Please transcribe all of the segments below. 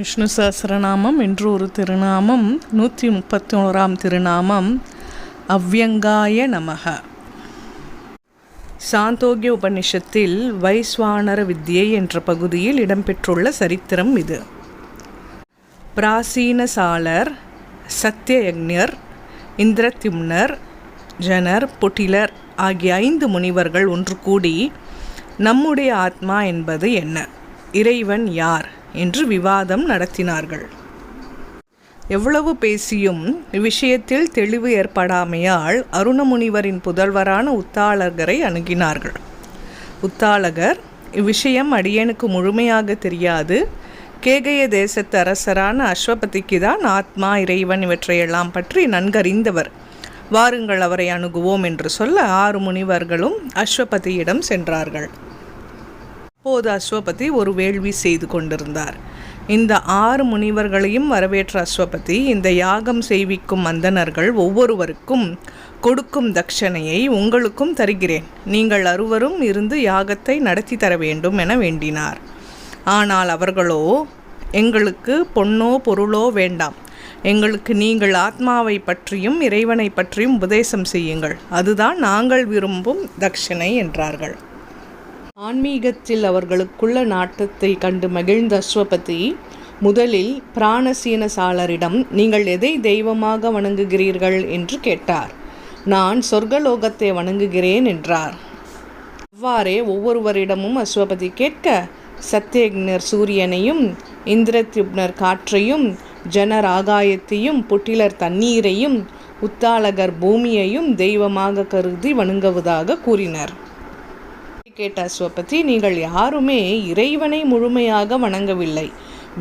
விஷ்ணு சஹஸ்ரநாமம் என்று ஒரு திருநாமம் நூற்றி முப்பத்தி ஓராம் திருநாமம் அவ்யங்காய நமக சாந்தோக்கிய உபனிஷத்தில் வைஸ்வானர வித்யை என்ற பகுதியில் இடம்பெற்றுள்ள சரித்திரம் இது. பிராசீன சாலர் சத்தியயக்ஞர் இந்திரத்யும்னர் ஜனர் புட்டிலர் ஆகிய ஐந்து முனிவர்கள் ஒன்று கூடி நம்முடைய ஆத்மா என்பது என்ன? இறைவன் யார்? என்று விவாதம் நடத்தினார்கள். எவ்வளவு பேசியும் இவ்விஷயத்தில் தெளிவு ஏற்படாமையால் அருணமுனிவரின் புதல்வரான உத்தாளகரை அணுகினார்கள். உத்தாளகர் இவ்விஷயம் அடியனுக்கு முழுமையாக தெரியாது. கேகய தேசத்து அரசரான அஸ்வபதிக்கு தான் ஆத்மா இறைவன் இவற்றையெல்லாம் பற்றி நன்கறிந்தவர். வாருங்கள் அவரை அணுகுவோம் என்று சொல்ல ஆறு முனிவர்களும் அஸ்வபதியிடம் சென்றார்கள். அப்போது அஸ்வபதி ஒரு வேள்வி செய்து கொண்டிருந்தார். இந்த ஆறு முனிவர்களையும் வரவேற்ற அஸ்வபதி இந்த யாகம் செய்விக்கும் மந்தனர்கள் ஒவ்வொருவருக்கும் கொடுக்கும் தட்சணையை உங்களுக்கும் தருகிறேன். நீங்கள் அறுவரும் இருந்து யாகத்தை நடத்தி தர வேண்டும் என வேண்டினார். ஆனால் அவர்களோ எங்களுக்கு பொன்னோ பொருளோ வேண்டாம். எங்களுக்கு நீங்கள் ஆத்மாவை பற்றியும் இறைவனை பற்றியும் உபதேசம் செய்யுங்கள். அதுதான் நாங்கள் விரும்பும் தட்சிணை என்றார்கள். ஆன்மீகத்தில் அவர்களுக்குள்ள நாட்டத்தை கண்டு மகிழ்ந்த அஸ்வபதி முதலில் பிராணசீன சாலரிடம் நீங்கள் எதை தெய்வமாக வணங்குகிறீர்கள்? என்று கேட்டார். நான் சொர்க்கலோகத்தை வணங்குகிறேன் என்றார். அவ்வாறே ஒவ்வொருவரிடமும் அஸ்வபதி கேட்க சத்தியக்னர் சூரியனையும் இந்திரத்யுப்னர் காற்றையும் ஜனர் ஆகாயத்தையும் புட்டிலர் தண்ணீரையும் உத்தாளகர் பூமியையும் தெய்வமாக கருதி வணங்குவதாக கூறினர். கேட்ட அஸ்வபதி நீங்கள் யாருமே இறைவனை முழுமையாக வணங்கவில்லை.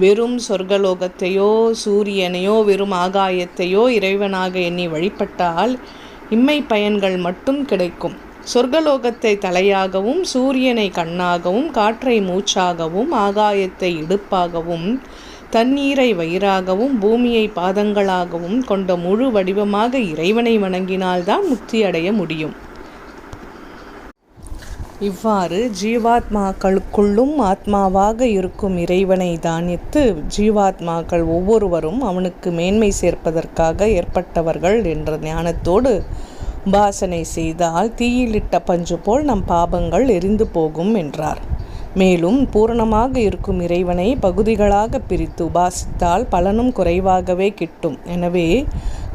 வெறும் சொர்க்கலோகத்தையோ சூரியனையோ வெறும் ஆகாயத்தையோ இறைவனாக எண்ணி வழிபட்டால் இம்மை பயன்கள் மட்டும் கிடைக்கும். சொர்க்கலோகத்தை தலையாகவும் சூரியனை கண்ணாகவும் காற்றை மூச்சாகவும் ஆகாயத்தை இடுப்பாகவும் தண்ணீரை வயிறாகவும் பூமியை பாதங்களாகவும் கொண்ட முழு வடிவமாக இறைவனை வணங்கினால்தான் முக்தி அடைய முடியும். இவ்வாறு ஜீவாத்மாக்களுக்குள்ளும் ஆத்மாவாக இருக்கும் இறைவனை தானித்து ஜீவாத்மாக்கள் ஒவ்வொருவரும் அவனுக்கு மேன்மை சேர்ப்பதற்காக ஏற்பட்டவர்கள் என்ற ஞானத்தோடு உபாசனை செய்தால் தீயிலிட்ட பஞ்சு போல் நம் பாபங்கள் எரிந்து போகும் என்றார். மேலும் பூரணமாக இருக்கும் இறைவனை பகுதிகளாக பிரித்து உபாசித்தால் பலனும் குறைவாகவே கிட்டும். எனவே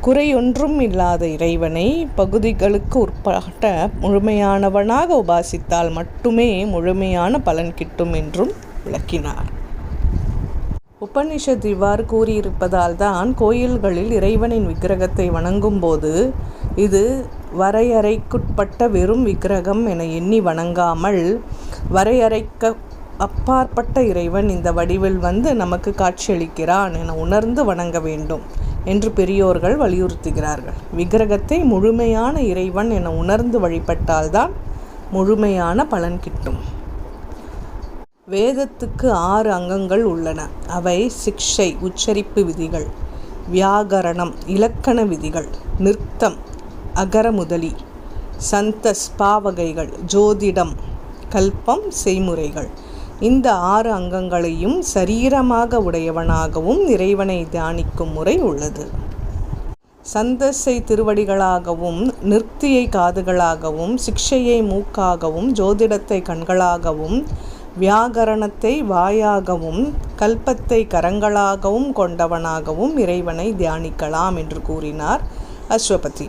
குறையொன்றும் இல்லாத இறைவனை பகுதிகளுக்கு உட்பட்ட முழுமையானவனாக உபாசித்தால் மட்டுமே முழுமையான பலன் கிட்டும் என்றும் விளக்கினார். உபனிஷத் இவ்வாறு கூறியிருப்பதால் தான் கோயில்களில் இறைவனின் விக்கிரகத்தை வணங்கும்போது இது வரையறைக்குட்பட்ட வெறும் விக்கிரகம் என எண்ணி வணங்காமல் வரையறைக்க அப்பாற்பட்ட இறைவன் இந்த வடிவில் வந்து நமக்கு காட்சியளிக்கிறான் என உணர்ந்து வணங்க வேண்டும். என்று பெரியோர்கள் வலியுறுத்துகிறார்கள். விக்கிரகத்தை முழுமையான இறைவன் என உணர்ந்து வழிபட்டால்தான் முழுமையான பலன் கிட்டும். வேதத்துக்கு ஆறு அங்கங்கள் உள்ளன. அவை சிக்ஷை உச்சரிப்பு விதிகள் வியாகரணம் இலக்கண விதிகள் நிறுத்தம் அகரமுதலி சந்தஸ் பாவகைகள் ஜோதிடம் கல்பம் செய்முறைகள். இந்த ஆறு அங்கங்களையும் சரீரமாக உடையவனாகவும் இறைவனை தியானிக்கும் முறை உள்ளது. சந்தஸை திருவடிகளாகவும் நிறுத்தியை காதுகளாகவும் சிக்ஷையை மூக்காகவும் ஜோதிடத்தை கண்களாகவும் வியாகரணத்தை வாயாகவும் கல்பத்தை கரங்களாகவும் கொண்டவனாகவும் இறைவனை தியானிக்கலாம் என்று கூறினார் அஸ்வபதி.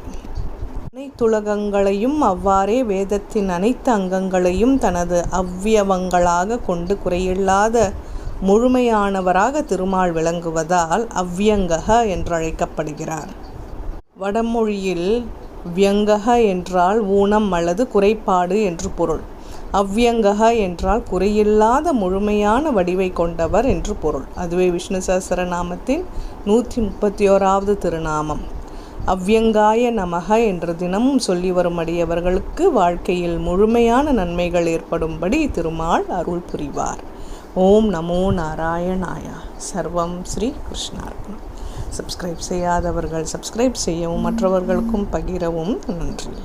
அனைத்துலகங்களையும் அவ்வாறே வேதத்தின் அனைத்து அங்கங்களையும் தனது அவ்வியவங்களாக கொண்டு குறையில்லாத முழுமையானவராக திருமால் விளங்குவதால் அவ்வியங்கக என்றழைக்கப்படுகிறார். வடமொழியில் வியங்கக என்றால் ஊனம் அல்லது குறைபாடு என்று பொருள். அவ்வியங்கக என்றால் குறையில்லாத முழுமையான வடிவை கொண்டவர் என்று பொருள். அதுவே விஷ்ணு சஹஸ்ரநாமத்தின் நூற்றி முப்பத்தி ஓராவது திருநாமம். அவ்யங்காய நமக என்று தினமும் சொல்லி வரும் அடியவர்களுக்கு வாழ்க்கையில் முழுமையான நன்மைகள் ஏற்படும்படி திருமால் அருள் புரிவார். ஓம் நமோ நாராயணாயா. சர்வம் ஸ்ரீ கிருஷ்ணார்பணம். சப்ஸ்கிரைப் செய்யாதவர்கள் சப்ஸ்கிரைப் செய்யவும் மற்றவர்களுக்கும் பகிரவும் நன்றி.